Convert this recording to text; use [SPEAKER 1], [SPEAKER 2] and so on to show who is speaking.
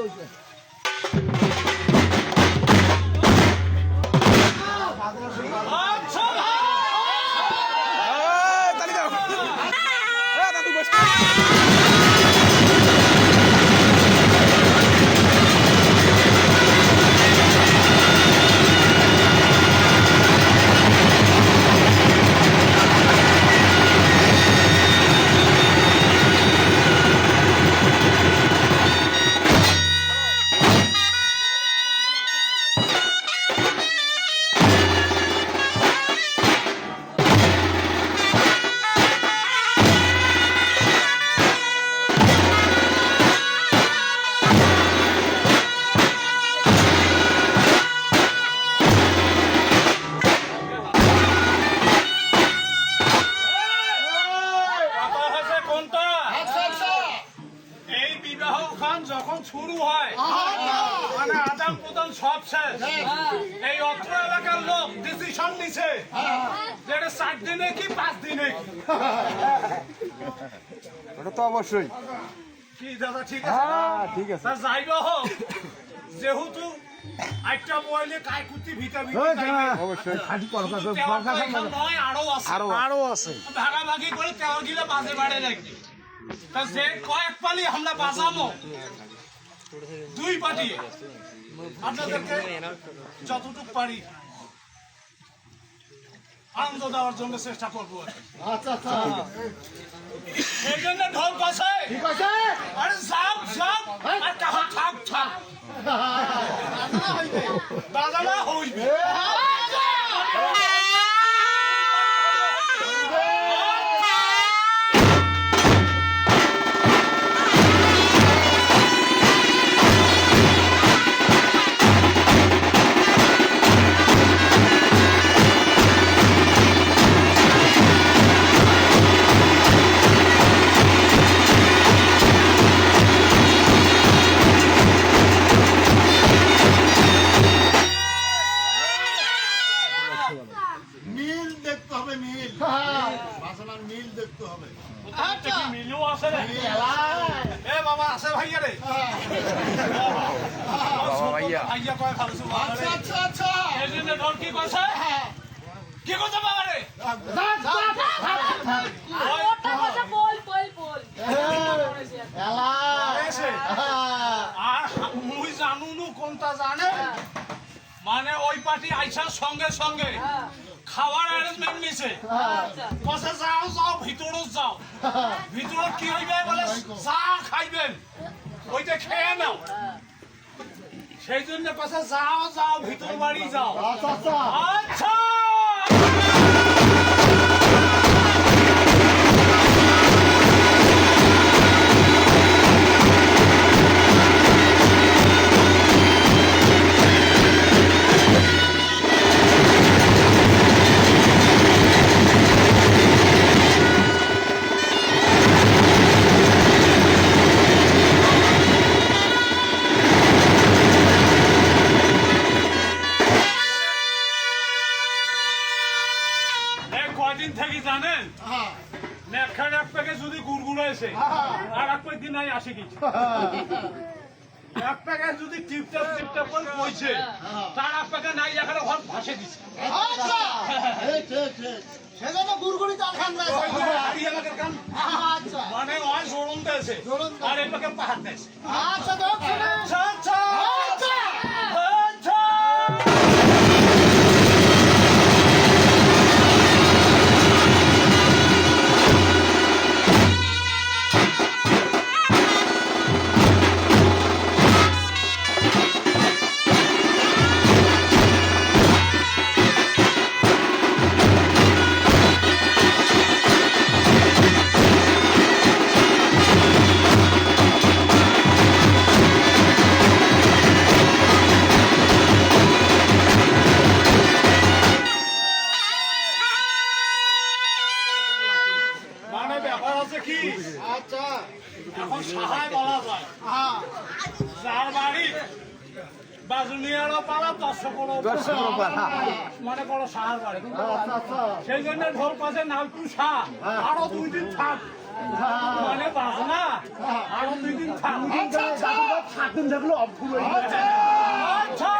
[SPEAKER 1] আচ্ছা শুরু হয়। মানে আদান প্রদান সব শেষ। এই অত্র এলাকার লোক ডিসিশন নিছে। যে এটা চার দিনে কি পাঁচ দিনে?
[SPEAKER 2] ওটা তো অবশ্যই।
[SPEAKER 1] কি দাদা ঠিক আছে
[SPEAKER 2] হ্যাঁ ঠিক আছে।
[SPEAKER 1] তা যাইব হোক যেহেতু ভিটামিন
[SPEAKER 2] অবশ্যই।
[SPEAKER 1] আরও আছে।
[SPEAKER 2] আরও আরও আছে।
[SPEAKER 1] ভাগাভাগি করে তেরো কিলো বাজে বাড়ে তা যে কয়েক পালি আমরা বাজাবো দুই পার্টি। আপনাদেরকে যতটুকু পারি আনন্দ দেওয়ার জন্য চেষ্টা করব। দাদা কি। এই জন্য ঢোল বাসে আরে যাও যাও। আর কাহা থাক থাক। বাজানা হইবে।
[SPEAKER 3] বাসনার মিল দেখতে হবে।
[SPEAKER 1] আচ্ছা মিলু আছে রে? এ বাবা আছে ভাইয়া রে।
[SPEAKER 2] ভাইয়া।
[SPEAKER 1] ভাইয়া কয় ভালছো বাবা
[SPEAKER 3] আচ্ছা আচ্ছা
[SPEAKER 1] এই জন্য ঢোল কি কইছে? কি কইছে বাবা রে?
[SPEAKER 4] ওটা কথা বল বল বল।
[SPEAKER 1] এসে। আর মুই জানু নু কোনটা জানে? মানে ওই পার্টি আইসার সঙ্গে সঙ্গে। খাওয়ার অ্যারেঞ্জমেন্ট নিছে কসে যাও যাও ভিতরে যাও। ভিতরে কি হইবে বলে চা খাইবেন। ওইটা খেয়ে নাও। সেই জন্য কসে যাও যাও ভিতর বাড়ি যাও। আচ্ছা। কয়দিন থেকে জানেন? নেখান এক প্যাকে যদি গুড়গুড়ো এসে আর এক প্যাক দিন নাই আসে কিছু এক প্যাকে যদি টিপটাপ টিপটাপ করে কইছে তার এক প্যাকে নাই এখানে ঘর ভাসে দিছে
[SPEAKER 3] আচ্ছা! সেজন্য গুড়গুড়ি চাল খান না
[SPEAKER 1] ওই এলাকার কান
[SPEAKER 3] আচ্ছা।
[SPEAKER 1] মানে ওই দিয়েছে
[SPEAKER 3] জোরন
[SPEAKER 1] আর এই প্যাকে পাহাড়
[SPEAKER 3] আচ্ছা
[SPEAKER 1] আচ্ছা এখন সাহায় বলা যায়
[SPEAKER 3] হ্যাঁ
[SPEAKER 1] যার বাড়ি বাজুনিয়ারও পালা দর্শকেরও মানে বড় সাহার বাড়ি
[SPEAKER 3] আচ্ছা আচ্ছা
[SPEAKER 1] সেই জন্য ঢোল পাশে নালটু শাহ আরও দুই দিন থাক মানে বাজনা আরও দুই দিন থাক
[SPEAKER 3] আচ্ছা আচ্ছা
[SPEAKER 1] থাকুন দেখল অভুল আচ্ছা